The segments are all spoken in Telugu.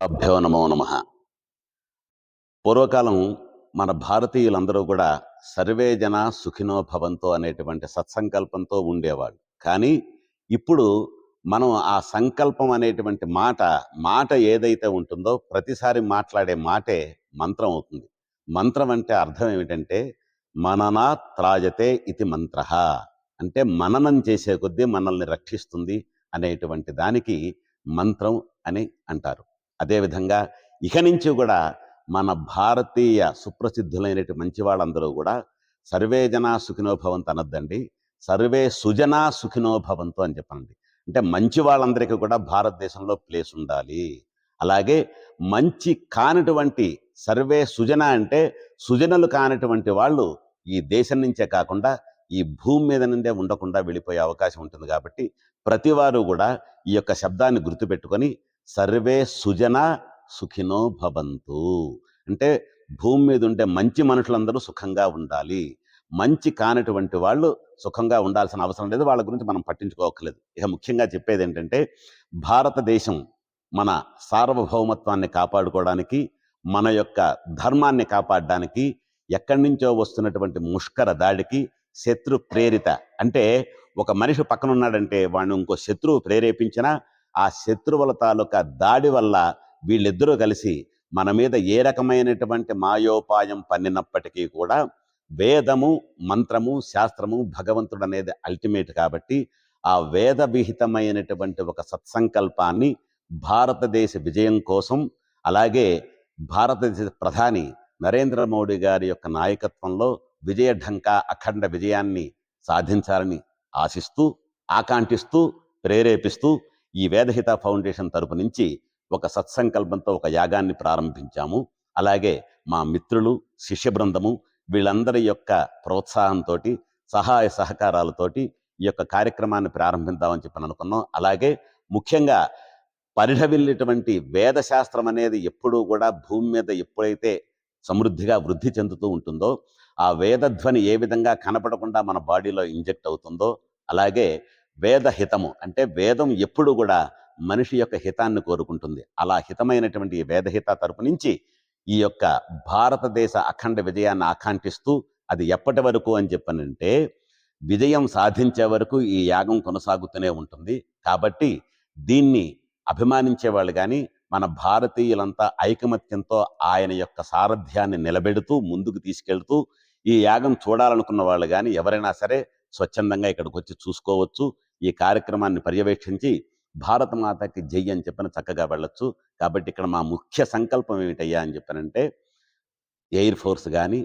అభ్యో నమో నమ. పూర్వకాలం మన భారతీయులందరూ కూడా సర్వే జన సుఖినో భవంతో అనేటువంటి సత్సంకల్పంతో ఉండేవాళ్ళు. కానీ ఇప్పుడు మనం ఆ సంకల్పం అనేటువంటి మాట మాట ఏదైతే ఉంటుందో ప్రతిసారి మాట్లాడే మాటే మంత్రం అవుతుంది. మంత్రం అంటే అర్థం ఏమిటంటే మననా త్రాజతే ఇది మంత్ర. అంటే మననం చేసే కొద్దీ మనల్ని రక్షిస్తుంది అనేటువంటి దానికి మంత్రం అని అంటారు. అదేవిధంగా ఇక నుంచి కూడా మన భారతీయ సుప్రసిద్ధులైనటువంటి మంచి వాళ్ళందరూ కూడా సర్వే జనా సుఖినోభవంతు అనద్దండి అనొద్దండి. సర్వే సుజనా సుఖినోభవంతు అని చెప్పండి అంటే మంచి వాళ్ళందరికీ కూడా భారతదేశంలో ప్లేస్ ఉండాలి. అలాగే మంచి కానటువంటి సర్వే సుజన అంటే సుజనలు కానటువంటి వాళ్ళు ఈ దేశం నుంచే కాకుండా ఈ భూమి మీద నుండే ఉండకుండా వెళ్ళిపోయే అవకాశం ఉంటుంది కాబట్టి ప్రతివారు కూడా ఈ యొక్క శబ్దాన్ని గుర్తుపెట్టుకొని సర్వే సుజన సుఖినో భవంతు. అంటే భూమి మీద ఉండే మంచి మనుషులందరూ సుఖంగా ఉండాలి. మంచి కానటువంటి వాళ్ళు సుఖంగా ఉండాల్సిన అవసరం లేదు. వాళ్ళ గురించి మనం పట్టించుకోవట్లేదు ఇక ముఖ్యంగా చెప్పేది ఏంటంటే భారతదేశం మన సార్వభౌమత్వాన్ని కాపాడుకోవడానికి మన యొక్క ధర్మాన్ని కాపాడడానికి ఎక్కడి నుంచో వస్తున్నటువంటి ముష్కర దాడికి శత్రు ప్రేరిత. అంటే ఒక మనిషి పక్కన ఉన్నాడంటే వాడిని ఇంకో శత్రువు ప్రేరేపించినా ఆ శత్రువుల తాలూకా దాడి వల్ల వీళ్ళిద్దరూ కలిసి మన మీద ఏ రకమైనటువంటి మాయోపాయం పన్నినప్పటికీ కూడా వేదము మంత్రము శాస్త్రము భగవంతుడు అనేది అల్టిమేట్ కాబట్టి ఆ వేద విహితమైనటువంటి ఒక సత్సంకల్పాన్ని భారతదేశ విజయం కోసం అలాగే భారతదేశ ప్రధాని నరేంద్ర మోడీ గారి యొక్క నాయకత్వంలో విజయ ఢంకా అఖండ విజయాన్ని సాధించాలని ఆశిస్తూ ఆకాంక్షిస్తూ ప్రేరేపిస్తూ ఈ వేదహిత ఫౌండేషన్ తరపు నుంచి ఒక సత్సంకల్పంతో ఒక యాగాన్ని ప్రారంభించాము. అలాగే మా మిత్రులు శిష్య బృందము వీళ్ళందరి యొక్క ప్రోత్సాహంతో సహాయ సహకారాలతోటి ఈ యొక్క కార్యక్రమాన్ని ప్రారంభిద్దామని చెప్పని అనుకున్నాం. అలాగే ముఖ్యంగా పరిఢవిల్లిటువంటి వేదశాస్త్రం అనేది ఎప్పుడూ కూడా భూమి మీద ఎప్పుడైతే సమృద్ధిగా వృద్ధి చెందుతూ ఉంటుందో ఆ వేదధ్వని ఏ విధంగా కనపడకుండా మన బాడీలో ఇంజెక్ట్ అవుతుందో అలాగే వేదహితము. అంటే వేదం ఎప్పుడు కూడా మనిషి యొక్క హితాన్ని కోరుకుంటుంది. అలా హితమైనటువంటి వేదహిత తరపు నుంచి ఈ యొక్క భారతదేశ అఖండ విజయాన్ని ఆకాంక్షిస్తూ అది ఎప్పటి వరకు అని చెప్పనంటే విజయం సాధించే వరకు ఈ యాగం కొనసాగుతూనే ఉంటుంది. కాబట్టి దీన్ని అభిమానించే వాళ్ళు కానీ మన భారతీయులంతా ఐకమత్యంతో ఆయన యొక్క సారథ్యాన్ని నిలబెడుతూ ముందుకు తీసుకెళ్తూ ఈ యాగం చూడాలనుకున్న వాళ్ళు కానీ ఎవరైనా సరే స్వచ్ఛందంగా ఇక్కడికి వచ్చి చూసుకోవచ్చు. ఈ కార్యక్రమాన్ని పర్యవేక్షించి భారత మాతకి జై అని చెప్పిన చక్కగా వెళ్ళొచ్చు. కాబట్టి ఇక్కడ మా ముఖ్య సంకల్పం ఏమిటయ్యా అని చెప్పానంటే ఎయిర్ ఫోర్స్ కానీ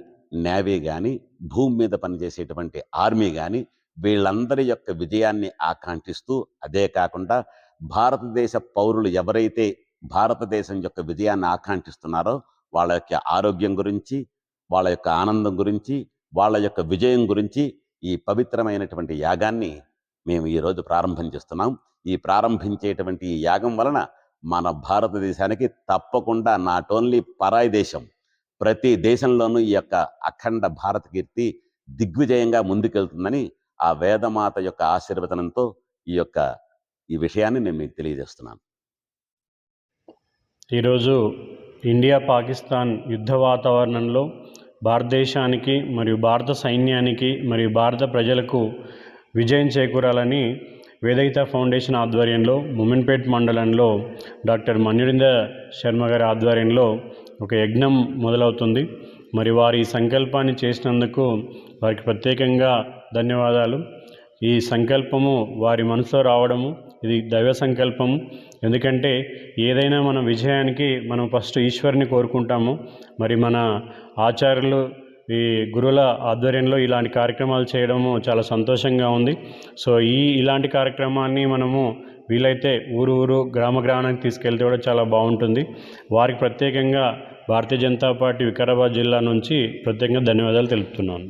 నేవీ కానీ భూమి మీద పనిచేసేటువంటి ఆర్మీ కానీ వీళ్ళందరి యొక్క విజయాన్ని ఆకాంక్షిస్తూ అదే కాకుండా భారతదేశ పౌరులు ఎవరైతే భారతదేశం యొక్క విజయాన్ని ఆకాంక్షిస్తున్నారో వాళ్ళ యొక్క ఆరోగ్యం గురించి వాళ్ళ యొక్క ఆనందం గురించి వాళ్ళ యొక్క విజయం గురించి ఈ పవిత్రమైనటువంటి యాగాన్ని మేము ఈరోజు ప్రారంభం చేస్తున్నాం. ఈ ప్రారంభించేటువంటి ఈ యాగం వలన మన భారతదేశానికి తప్పకుండా నాట్ ఓన్లీ పరాయి దేశం ప్రతి దేశంలోనూ ఈ యొక్క అఖండ భారత కీర్తి దిగ్విజయంగా ముందుకెళ్తుందని ఆ వేదమాత యొక్క ఆశీర్వచనంతో ఈ యొక్క ఈ విషయాన్ని నేను మీకు తెలియజేస్తున్నాను. ఈరోజు ఇండియా పాకిస్తాన్ యుద్ధ వాతావరణంలో భారతదేశానికి మరియు భారత సైన్యానికి మరియు భారత ప్రజలకు విజయం చేకూరాలని వేదయిత ఫౌండేషన్ ఆధ్వర్యంలో ముమిన్పేట్ మండలంలో డాక్టర్ మన్యురిందర్ శర్మ గారి ఆధ్వర్యంలో ఒక యజ్ఞం మొదలవుతుంది. మరి వారి సంకల్పాన్ని చేసినందుకు వారికి ప్రత్యేకంగా ధన్యవాదాలు. ఈ సంకల్పము వారి మనసులో రావడము ఇది దైవ సంకల్పం ఎందుకంటే ఏదైనా మన విజయానికి మనం ఫస్ట్ ఈశ్వరుని కోరుకుంటాము. మరి మన ఆచార్యులు ఈ గురువుల ఆధ్వర్యంలో ఇలాంటి కార్యక్రమాలు చేయడము చాలా సంతోషంగా ఉంది. సో ఈ ఇలాంటి కార్యక్రమాన్ని మనము వీలైతే ఊరు ఊరు గ్రామ గ్రామానికి తీసుకెళ్తే కూడా చాలా బాగుంటుంది. వారికి ప్రత్యేకంగా భారతీయ జనతా పార్టీ వికారాబాద్ జిల్లా నుంచి ప్రత్యేకంగా ధన్యవాదాలు తెలుపుతున్నాను.